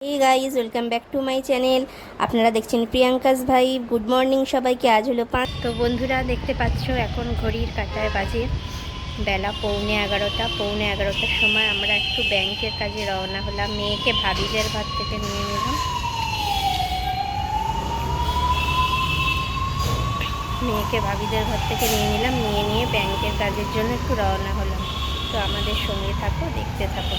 এই guys welcome back to my channel আপনারা দেখছেন প্রিয়াঙ্কাস ভাই। গুড মর্নিং সবাইকে, আজ হলো পাঁচ। তো বন্ধুরা, দেখতে পাচ্ছ এখন ঘড়ির কাটায় বাজে বেলা পৌনে এগারোটা। পৌনে এগারোটার সময় আমরা একটু ব্যাংকের কাজে রওনা হলাম। মেয়েকে ভাবিদের ঘর থেকে নিয়ে নিলাম। মেয়েকে ভাবিদের ঘর থেকে নিয়ে নিলাম। নিয়ে নিয়ে ব্যাংকের কাজের জন্য একটু রওনা হলাম। তো আমাদের সঙ্গে থাকো, দেখতে থাকো।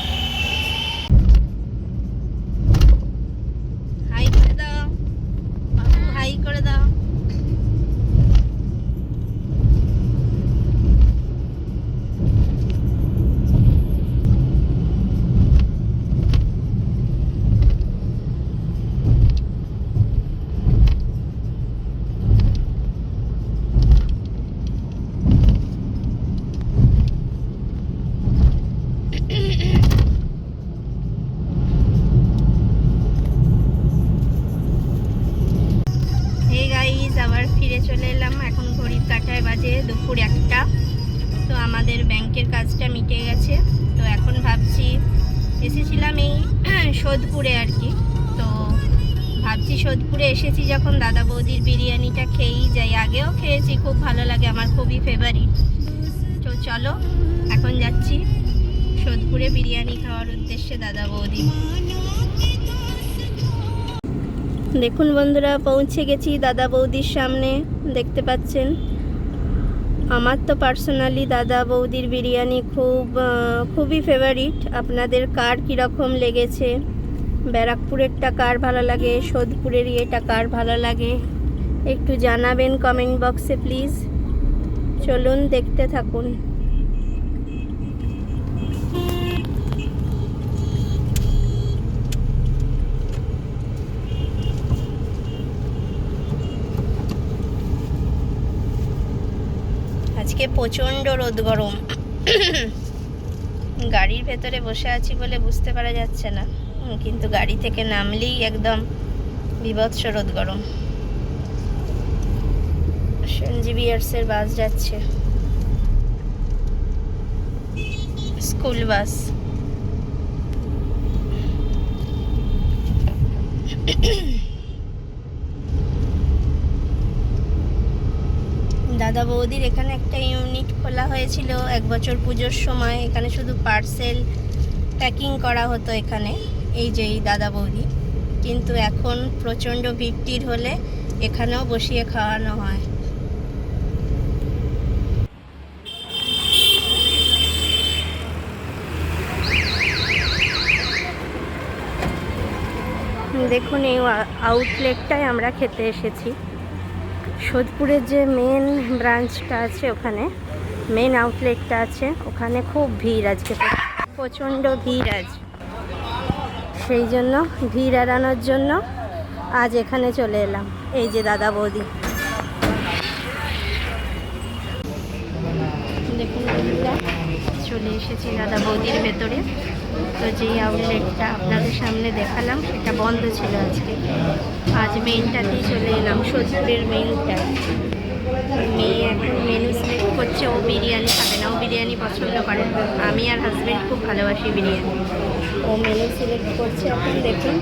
সোদপুরে আর কি। তো ভাবছি সোদপুরে এসেছি যখন দাদা বৌদির বিরিয়ানিটা খেয়েই যাই। আগেও খেয়েছি, খুব ভালো লাগে, আমার খুবই ফেভারিট তো চলো, এখন যাচ্ছি সোদপুরে বিরিয়ানি খাওয়ার উদ্দেশ্যে দাদা বৌদি। দেখুন বন্ধুরা, পৌঁছে গেছি দাদা বৌদির সামনে, দেখতে পাচ্ছেন। আমার তো পার্সোনালি দাদা বৌদির বিরিয়ানি খুব খুবই ফেভারিট আপনাদের কার কীরকম লেগেছে? ব্যারাকপুরেরটা কার ভালো লাগে, সোদপুরের ইয়েটা কার ভালো লাগে। একটু জানাবেন কমেন্ট বক্সে প্লিজ চলুন, দেখতে থাকুন। আজকে প্রচণ্ড রোদ গরম। গাড়ির ভেতরে বসে আছি বলে বুঝতে পারা যাচ্ছে না। কিন্তু গাড়ি থেকে নামলেই একদম বিভৎস রোদ গরম। সঞ্জীবিয়ার্সের বাস যাচ্ছে। School bus. দাদা বৌদির এখানে একটা ইউনিট খোলা হয়েছিল, এক বছর পুজোর সময়। এখানে শুধু পার্সেল প্যাকিং করা হতো এখানে। এই যে এই দাদা বৌদি। কিন্তু এখন প্রচণ্ড ভিড়টির হলে এখানেও বসিয়ে খাওয়ানো হয়। দেখুন, এই আউটলেটটাই আমরা খেতে এসেছি। সোদপুরের যে মেন ব্রাঞ্চটা আছে ওখানে মেন আউটলেটটা আছে, ওখানে খুব ভিড় আজকে। প্রচণ্ড ভিড় আজ। সেই জন্য ভিড় এড়ানোর জন্য আজ এখানে চলে এলাম। এই যে দাদা বৌদি। চলে এসেছি দাদা বৌদির ভেতরে। তো যেই আউটলেটটা আপনাদের সামনে দেখালাম, সেটা বন্ধ ছিল আজকে। আজ মেনটাতেই চলে এলাম সোদপুরের মেনটা মেয়ে এখন মেনু সিলেক্ট করছে, ও বিরিয়ানি খাবে না। ও বিরিয়ানি পছন্দ করে আমি আর হাজব্যান্ড খুব ভালোবাসি বিরিয়ানি। ও মেনু সিলেক্ট করছে এখন দেখুন।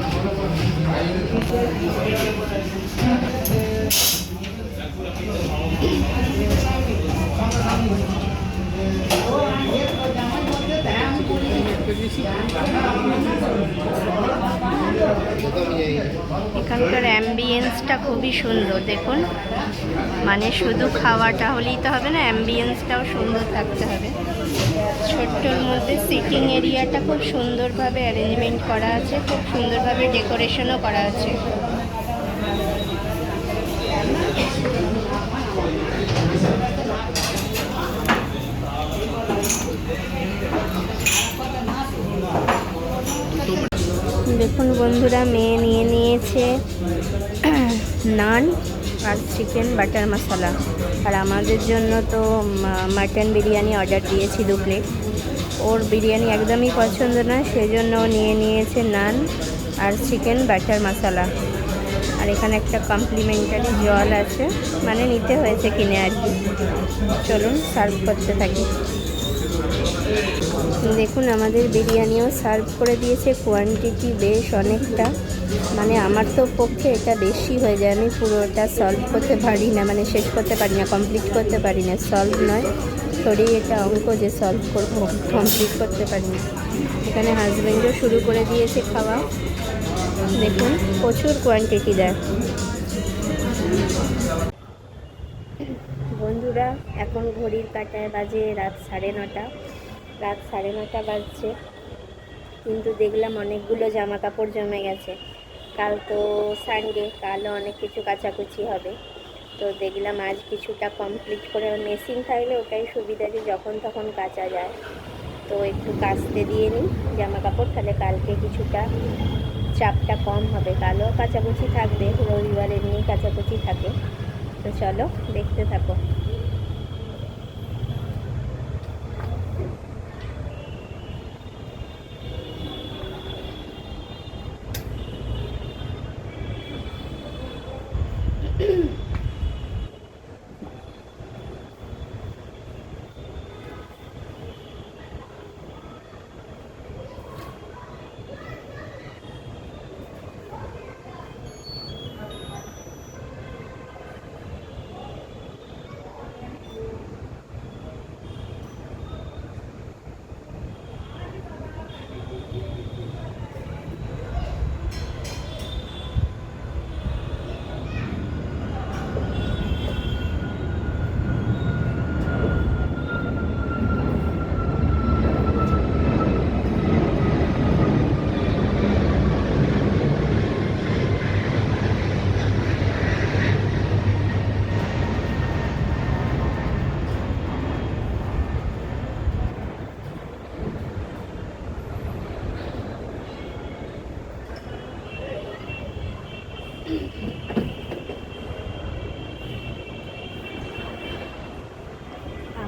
এখানকার অ্যাম্বিয়েন্সটা খুবই সুন্দর, দেখুন। মানে শুধু খাওয়াটা হলেই তো হবে না অ্যাম্বিয়েন্সটাও সুন্দর থাকতে হবে। ছোট্টর মধ্যে সিটিং এরিয়াটা খুব সুন্দরভাবে অ্যারেঞ্জমেন্ট করা আছে, খুব সুন্দরভাবে ডেকোরেশনও করা আছে। দেখুন বন্ধুরা, মেয়ে নিয়ে নিয়েছে নান আর চিকেন বাটার মশলা আর আমাদের জন্য তো মাটন বিরিয়ানি অর্ডার দিয়েছি দু প্লেট। ওর বিরিয়ানি একদমই পছন্দ না, সেজন্য নিয়ে নিয়েছে নান আর চিকেন বাটার মশলা। আর এখানে একটা কমপ্লিমেন্টারি জল আছে মানে নিতে হয়েছে কিনে আর কি। চলুন, সার্ভ করতে থাকি। দেখুন, আমাদের বিরিয়ানিও সার্ভ করে দিয়েছে, কোয়ান্টিটি বেশ অনেকটা। মানে আমার তো পক্ষে এটা বেশি হয়ে যায়। আমি পুরোটা সলভ করতে পারি না মানে শেষ করতে পারি না কমপ্লিট করতে পারি না। সলভ নয় থোড়ি এটা অঙ্ক যে সলভ করব কমপ্লিট করতে পারি না। এখানে হাজব্যান্ডও শুরু করে দিয়েছে খাওয়া। দেখুন, প্রচুর কোয়ান্টিটি দেয়। বন্ধুরা, এখন ঘড়ির কাটায় বাজে রাত সাড়ে নটা। রাত সাড়ে নটা বাজছে। কিন্তু দেখলাম অনেকগুলো জামা কাপড় জমে গেছে। কাল তো সানডে কালও অনেক কিছু কাচাকুচি হবে। তো দেখলাম আজ কিছুটা কমপ্লিট করে মেশিন থাকলে ওটাই সুবিধা যে যখন তখন কাচা যায়। তো একটু কাচতে দিয়ে নিই জামা কাপড় তাহলে কালকে কিছুটা চাপটা কম হবে। কালও কাচাকুচি থাকবে, রবিবার এমনি কাচাকুচি থাকে। তো চলো দেখতে থাকো।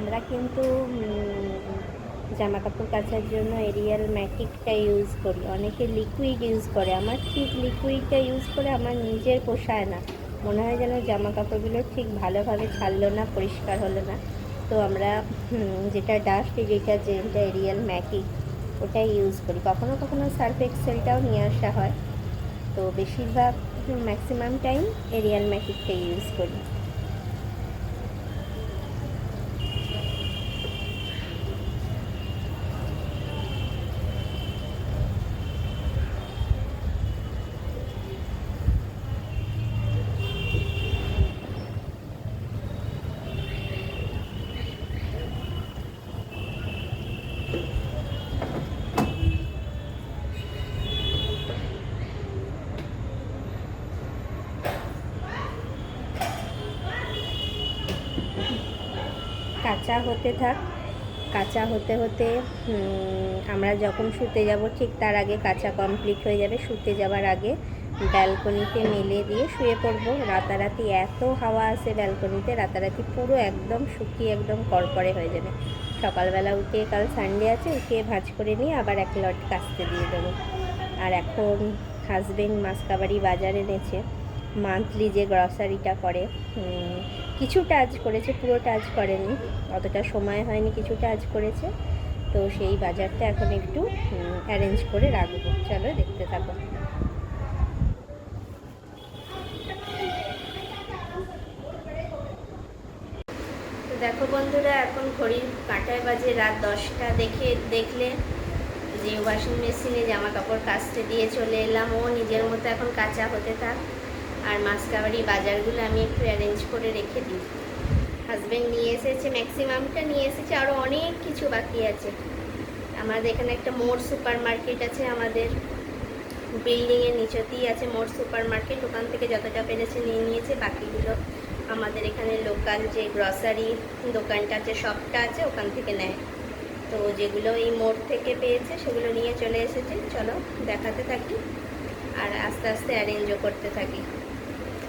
আমরা কিন্তু জামা কাপড় কাচার জন্য এরিয়াল ম্যাটিকটা ইউজ করি। অনেকে লিকুইড ইউজ করে। আমার ঠিক লিকুইডটা ইউজ করে আমার নিজের পোষায় না। মনে হয় যেন জামা কাপড়গুলো ঠিক ভালোভাবে ছাড়লো না, পরিষ্কার হলো না। তো আমরা যেটা ডাস্ট ডিটারজেন্টটা এরিয়াল ম্যাটিক ওটাই ইউজ করি। কখনো কখনো সার্ফ এক্সেলটাও নিয়ে আসা হয়। তো বেশিরভাগ ম্যাক্সিমাম টাইম এরিয়াল ম্যাটিকটাই ইউজ করি। কাঁচা হতে থাক, কাঁচা হতে হতে আমরা যখন শুতে যাব, ঠিক তার আগে কাঁচা কমপ্লিট হয়ে যাবে। শুতে যাবার আগে ব্যালকনিতে মেলে দিয়ে শুয়ে পড়ব। রাতারাতি এত হাওয়া আসে ব্যালকনিতে, রাতারাতি পুরো একদম শুকিয়ে একদম করকরে হয়ে যাবে। সকালবেলা উঠে কাল সানডে আছে, উঠে ভাঁজ করে নিয়ে আবার এক লট কাচতে দিয়ে দেবো। আর এখন হাজবেন্ড মাসকাবাড়ি বাজার এনেছে। মান্থলি যে গ্রসারিটা করে কিছুটা আজ করেছে পুরোটা আজ করেনি, অতটা সময় হয়নি কিছুটা আজ করেছে, তো সেই বাজারটা এখন একটু অ্যারেঞ্জ করে রাখব। চলো দেখতে থাকো। দেখো বন্ধুরা, এখন ঘড়ির কাঁটায় বাজে রাত দশটা। দেখে, দেখলে যে ওয়াশিং মেশিনে জামা কাপড় কাচতে দিয়ে চলে এলাম। ও নিজের মতো এখন কাঁচা হতে থাক। আর মাসকাবাড়ি বাজারগুলো আমি একটু অ্যারেঞ্জ করে রেখে দিই। হাজব্যান্ড নিয়ে এসেছে ম্যাক্সিমামটা নিয়ে এসেছে আরও অনেক কিছু বাকি আছে। আমাদের এখানে একটা মোড় সুপার মার্কেট আছে, আমাদের বিল্ডিংয়ের নিচেতেই আছে মোড় সুপার মার্কেট ওখান থেকে যতটা পেরেছে নিয়ে নিয়েছে, বাকিগুলো আমাদের এখানে লোকাল যে গ্রসারি দোকানটা আছে শপটা আছে, ওখান থেকে নেয়। তো যেগুলো এই মোড় থেকে পেয়েছে, সেগুলো নিয়ে চলে এসেছে। চলো দেখাতে থাকি আর আস্তে আস্তে অ্যারেঞ্জও করতে থাকি।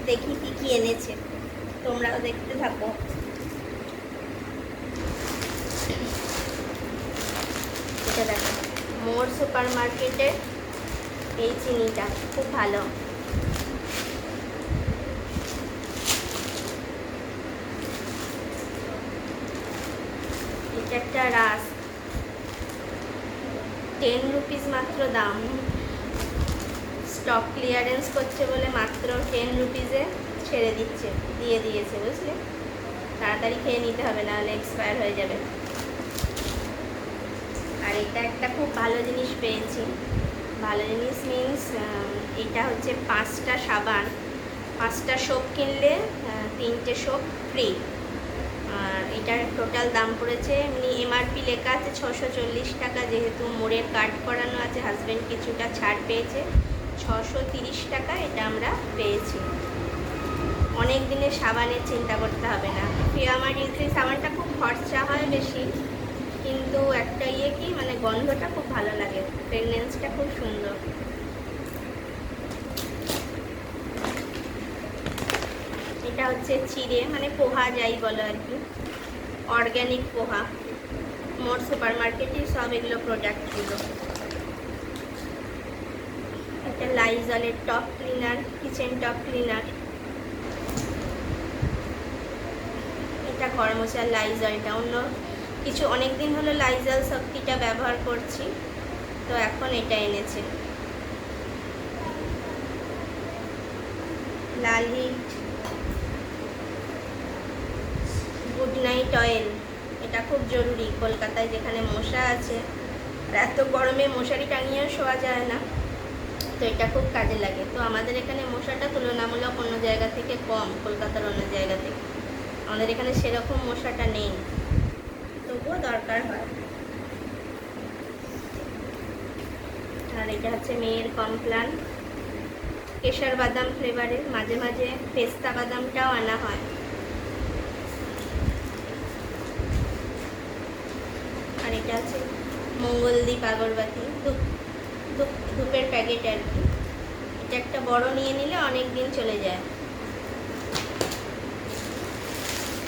দেখি কি কি এনেছে। তোমরাও দেখতে থাকো। এটা দেখো, মোর সুপার মার্কেটের এই চিনিটা খুব ভালো। এটা একটা রাস। টেন রুপিস মাত্র দাম। স্টক ক্লিয়ারেন্স করছে বলে মাত্র টেন রুপিসে ছেড়ে দিচ্ছে, দিয়ে দিয়েছে, বুঝলে? তাড়াতাড়ি খেয়ে নিতে হবে, নাহলে এক্সপায়ার হয়ে যাবে। আর এটা একটা খুব ভালো জিনিস পেয়েছি। ভালো জিনিস মিন্স এটা হচ্ছে পাঁচটা সাবান। পাঁচটা সোপ কিনলে তিনটে সোপ ফ্রি আর এটার টোটাল দাম পড়েছে, এমনি এমআরপি লেখা আছে ছশো টাকা, যেহেতু মোড়ের কার্ড করানো আছে হাজব্যান্ড কিছুটা ছাড় পেয়েছে। ছশো তিরিশ টাকা এটা আমরা পেয়েছি। অনেক দিনের সাবানের চিন্তা করতে হবে না। ফিয়ামার ইউসি সাবানটা খুব খরচা হয় বেশি, কিন্তু একটা ইয়ে কি মানে গন্ধটা খুব ভালো লাগে। ফ্রেগনেন্সটা খুব সুন্দর। এটা হচ্ছে চিড়ে মানে পোহা যাই বলো আর কি। অর্গ্যানিক পোহা। মোর সুপার মার্কেটে সব এগুলো প্রোডাক্টগুলো একটা লাইজলের top cleaner, kitchen top cleaner. এটা কর্মচার লাইজলটা। অন্য কিছু অনেক দিন হলো লাইজল শক্তিটা ব্যবহার করছি, তো এখন এটা এনেছে। লাল হিট। Good night oil. এটা খুব জরুরি। কলকাতায় যেখানে মশা আছে, আর এত গরমে মশারি টাঙিয়েও শোয়া যায় না। তো এটা খুব কাজে লাগে। তো আমাদের এখানে মশাটা তুলনামূলক অন্য জায়গা থেকে কম, কলকাতার অন্য জায়গা থেকে। আমাদের এখানে সেরকম মশাটা নেই। তবুও দরকার হয়। আর এটা হচ্ছে মেয়ের কমপ্লান। কেশর বাদাম ফ্লেভারের মাঝে মাঝে পেস্তা বাদামটাও আনা হয়। আর এটা আছে মঙ্গলদ্বীপ আগরবাতি। ধূপের প্যাকেট আর কি। এটা একটা বড় নিয়ে নিলে অনেক দিন চলে যায়।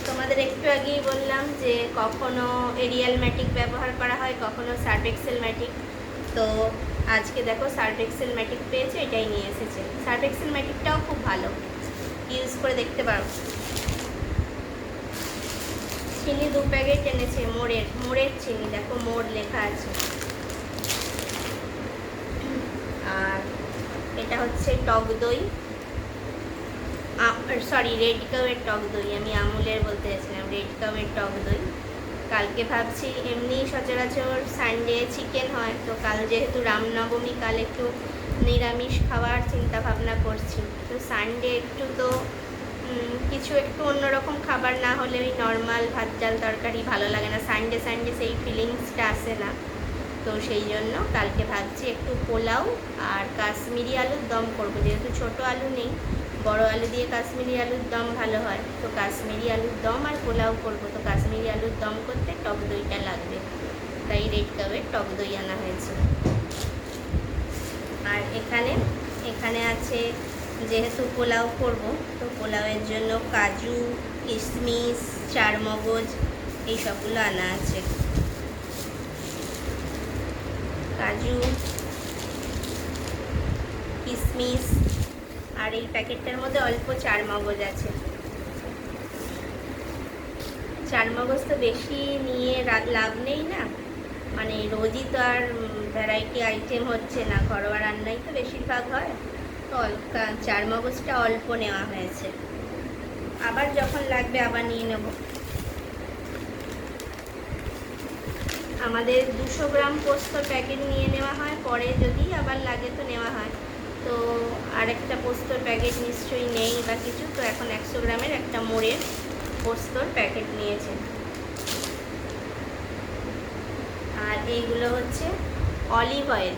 তোমাদের একটু আগেই বললাম যে কখনো এরিয়াল ম্যাটিক ব্যবহার করা হয়, কখনো সার্ফেক্সেল ম্যাটিক। তো আজকে দেখো সার্ফেক্সেল ম্যাটিক পেয়েছে, এটাই নিয়ে এসেছে। সার্ফেক্সেল ম্যাটিকটাও খুব ভালো। ইউজ করে দেখতে পারো। চিনি দু প্যাকেট এনেছে, মোড়ের মোড়ের চিনি। দেখো মোড় লেখা আছে। আর এটা হচ্ছে টক দই। সরি রেড কাউয়ের টক দই। আমি আমুলের বলতে চাইছিলাম রেড কাউয়ের টক দই। কালকে ভাবছি এমনি সচরাচর সানডে চিকেন হয়, তো কাল যেহেতু রামনবমী, কাল একটু নিরামিষ খাওয়ার চিন্তা ভাবনা করছি। তো সানডে একটু তো কিছু একটু অন্যরকম খাবার না হলে ওই নর্মাল ভাত, ডাল, তরকারি ভালো লাগে না। সানডে সানডে সেই ফিলিংসটা আসে না। তো সেই জন্য কালকে ভাবছি একটু পোলাও আর কাশ্মীরি আলুর দম করব। যেহেতু ছোট আলু নেই, বড় আলু দিয়ে কাশ্মীরি আলুর দম ভালো হয়। তো কাশ্মীরি আলুর দম আর পোলাও করব। তো কাশ্মীরি আলুর দম করতে টক দইটা লাগবে। তাই রেড কাপের টক দই আনা হয়েছে। আর এখানে এখানে আছে যেহেতু পোলাও করব, তো পোলাওয়ের জন্য কাজু, কিশমিশ, চারমগজ, এই সবগুলো আনা আছে। কাজু কিশমিশ আর এই প্যাকেটটার মধ্যে অল্প চার মগজ আছে। চার মগজ তো বেশি নিয়ে লাভ নেই না? মানে রোজই তো আর ভ্যারাইটি আইটেম হচ্ছে না, ঘরোয়া রান্নাই তো বেশিরভাগ হয়। তো চার মগজটা অল্প নেওয়া হয়েছে। আবার যখন লাগবে আবার নিয়ে নেব। আমাদের দুশো গ্রাম পোস্ত প্যাকেট নিয়ে নেওয়া হয়, পরে যদি আবার লাগে তো নেওয়া হয়। তো আরেকটা পোস্তর প্যাকেট নিশ্চয়ই নেই বা কিছু, তো এখন একশো গ্রামের একটা মোড়ের পোস্তর প্যাকেট নিয়েছে। আর এইগুলো হচ্ছে অলিভ অয়েল,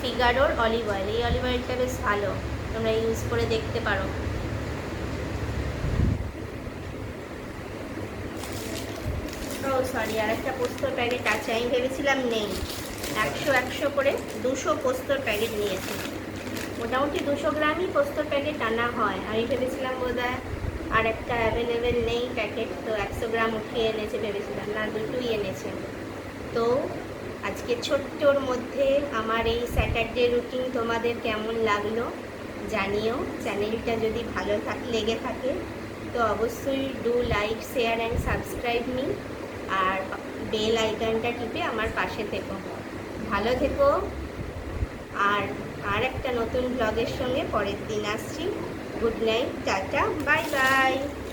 ফিগারোর অলিভ অয়েল। এই অলিভ অয়েলটা বেশ ভালো, তোমরা ইউজ করে দেখতে পারো। সরি আর একটা পোস্তর প্যাকেট আছে। আমি ভেবেছিলাম নেই। একশো একশো করে দুশো পোস্তর প্যাকেট নিয়েছি। মোটামুটি দুশো গ্রামই পোস্তর প্যাকেট আনা হয়। আমি ভেবেছিলাম বোধ আর একটা অ্যাভেলেবেল নেই প্যাকেট, তো একশো গ্রাম উঠিয়ে এনেছে, ভেবেছিলাম না, দুটোই এনেছে। তো আজকে ছোট্টর মধ্যে আমার এই স্যাটারডে রুটিন তোমাদের কেমন লাগল জানিও। চ্যানেলটা যদি ভালো লেগে থাকে, তো অবশ্যই do like share and subscribe me R bell আইকনটা টিপে আমার পাশে থেকো। ভালো থেকো। আর আর একটা নতুন ব্লগের সঙ্গে পরের দিন আসছি। Good night, tata, bye bye.